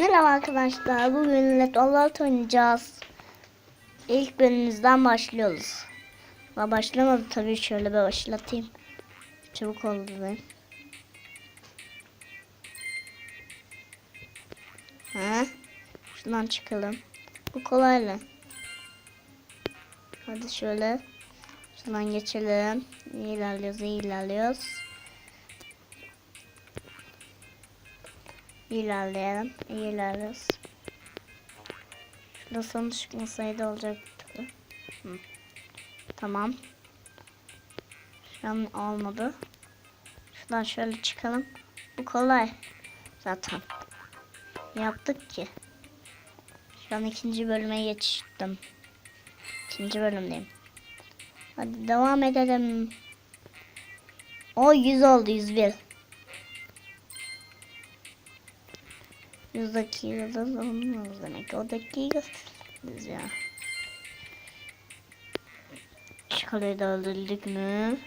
Merhaba arkadaşlar. Bugün Let All oynayacağız. İlk bölümümüzden başlıyoruz. Ama başlamadı tabii şöyle bir başlatayım. Çabuk oldu ben. Ha? Şuradan çıkalım. Bu kolaylı. Hadi şöyle. Şuradan geçelim. İyi ilerliyoruz, iyi ilerliyoruz. İlerleyelim. İyi ilerliyoruz. Şurada son çıkmasaydı olacaktı. Hı. Tamam. Şu an olmadı. Şuradan şöyle çıkalım. Bu kolay. Zaten. Yaptık ki. Şu an ikinci bölüme geçtim. İkinci bölümdeyim. Hadi devam edelim. O 100 oldu 101. Yüzdeki yıldız olmaz demek. Oradaki yıldız ya. Şurayı da öldürdük mü?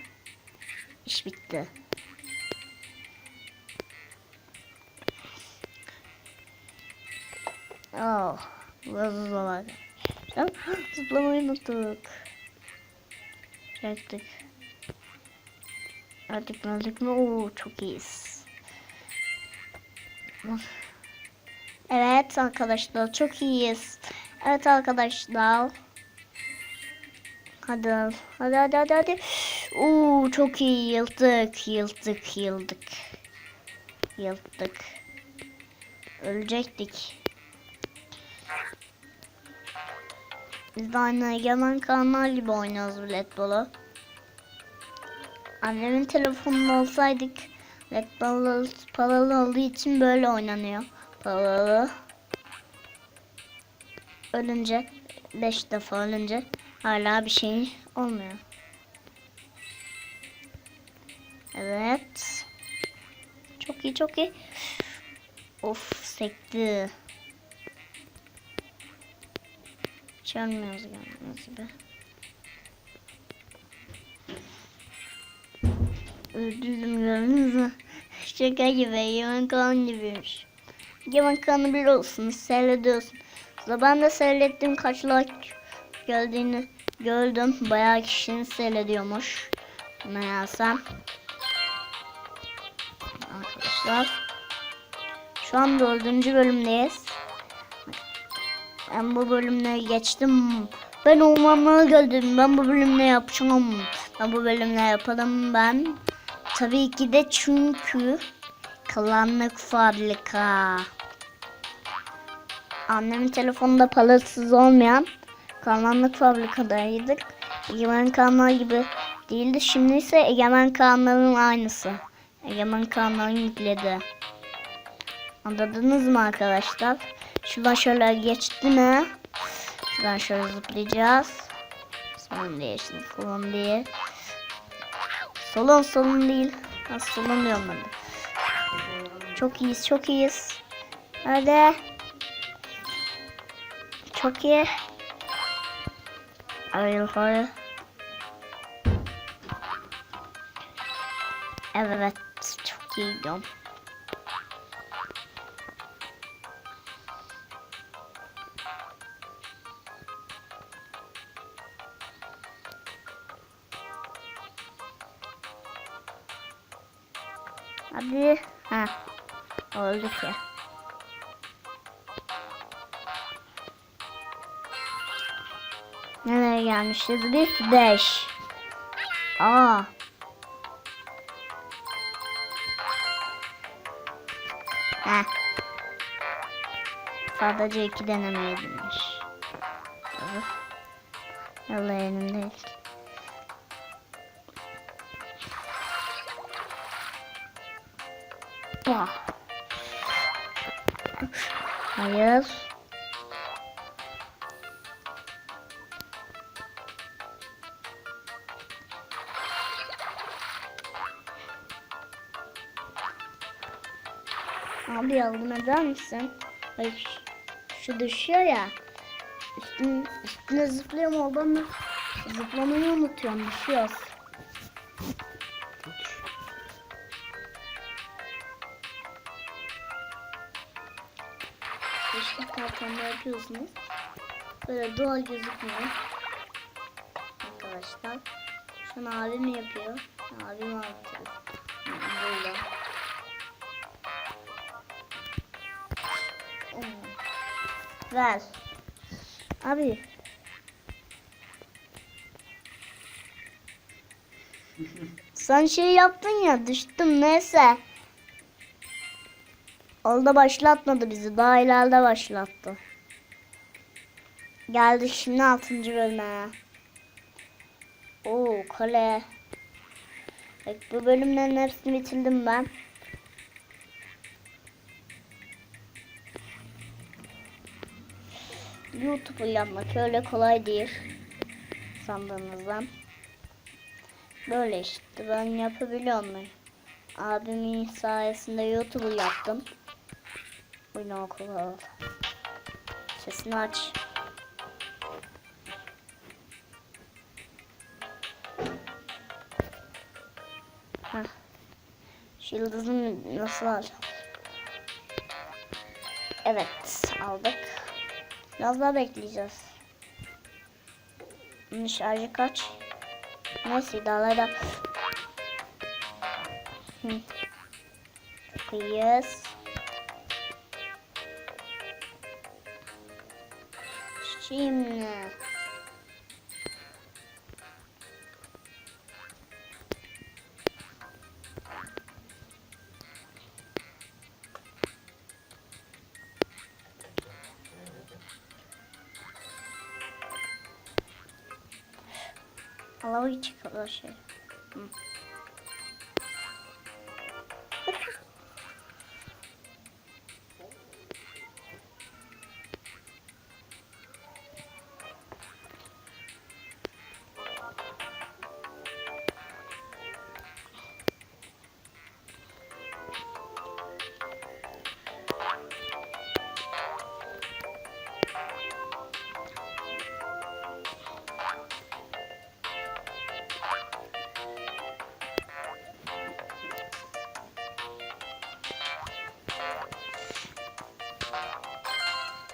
İş bitti. Oh, burası zor. Tamam, zıplamayı unuttuk. Çektik. Artık öldük mü? Oo, çok iyiyiz. Evet arkadaşlar çok iyiyiz. Evet arkadaşlar. Hadi hadi hadi hadi hadi. Oo çok iyi yıldık yıldık yıldık. Yıldık. Ölecektik. Biz de aynı Egemen kanal gibi oynuyoruz biletbolu. Annemin telefonunda olsaydık biletbolu paralı olduğu için böyle oynanıyor paralı. Ölünce 5 defa ölünce hala bir şey olmuyor. Evet. Çok iyi çok iyi. Of sekti. Çalmıyoruz gelmez gibi. Öldürdüm gördünüz mü? Şaka gibi, yemen kan gibiymiş. Yemen kanı bir olsun, seyrediyorsun. Ben de seyrettim kaç like geldiğini gördüm. Bayağı kişinin seyrediyormuş. Meğersem. Arkadaşlar. Şu an dördüncü bölümdeyiz. Ben bu bölümleri geçtim. Ben ormanlara geldim. Ben bu bölümde yapacağım. Ben bu bölümde yapalım ben. Tabii ki de çünkü karanlık fabrika. Annemin telefonunda parasız olmayan karanlık fabrikadaydık. Egemen kanlar gibi değildi. Şimdi ise Egemen kanların aynısı. Egemen kanların yükledi. Anladınız mı arkadaşlar? Şuradan şöyle geçti mi? Şuradan şöyle zıplayacağız. Solun değil şimdi solun değil. Solun solun değil. Ha, solun diyorum ben de. Çok iyiyiz çok iyiyiz. Hadi. Çok iyi. Hayır hayır. Evet çok iyi gidiyorum. Hadi. Ha. Oldu ki. Nereye gelmişiz biz? 5. Aa. Heh. Sadece iki deneme edilmiş. Yalla elimde. Ah. Hayır. Abi yardım eder misin? Hayır. Şu düşüyor ya. Üstüne, üstüne zıplıyorum oradan zıplamayı unutuyorum. Düşüyoruz. Beşlik kalkanla yapıyorsunuz. Böyle doğal gözükmüyor. Arkadaşlar. Şu an abim yapıyor. Abim anlatıyor. Böyle. Hmm. Ver. Abi. Sen şey yaptın ya düştüm neyse. Orada başlatmadı bizi. Daha ileride başlattı. Geldik şimdi 6. bölüme. Oo kale. Bak bu bölümlerin hepsini bitirdim ben. YouTube'u yapmak öyle kolay değil. Sandığınızdan. Böyle işte ben yapabiliyorum. Abimin sayesinde YouTube'u yaptım. Oyun okulu. Sesini aç. Heh. Şu yıldızın nasıl alacağım? Evet aldık. Biraz daha bekleyeceğiz. Bunun şarjı kaç? Neyse dağlara. Hı. Çok. Чим? Ловчик вообще.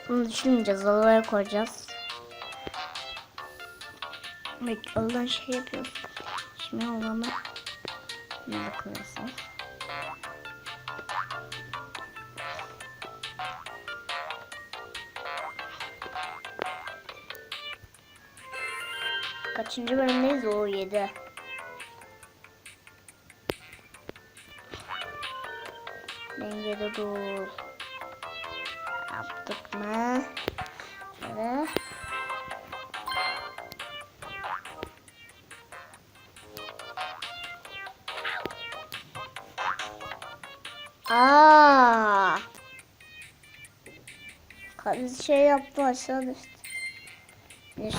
Bunu düşünmeyeceğiz. Olaya koyacağız. Bak oradan şey yapıyoruz. Şimdi olanı ne koyuyorsun? Kaçıncı bölümdeyiz? O 7. Dengede dur. Yaptık mı? Şöyle. Aa. Kadın şey yaptı aşağı düştü.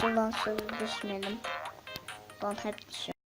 Şuradan şöyle düşmeyelim. Ben hep düşüyorum.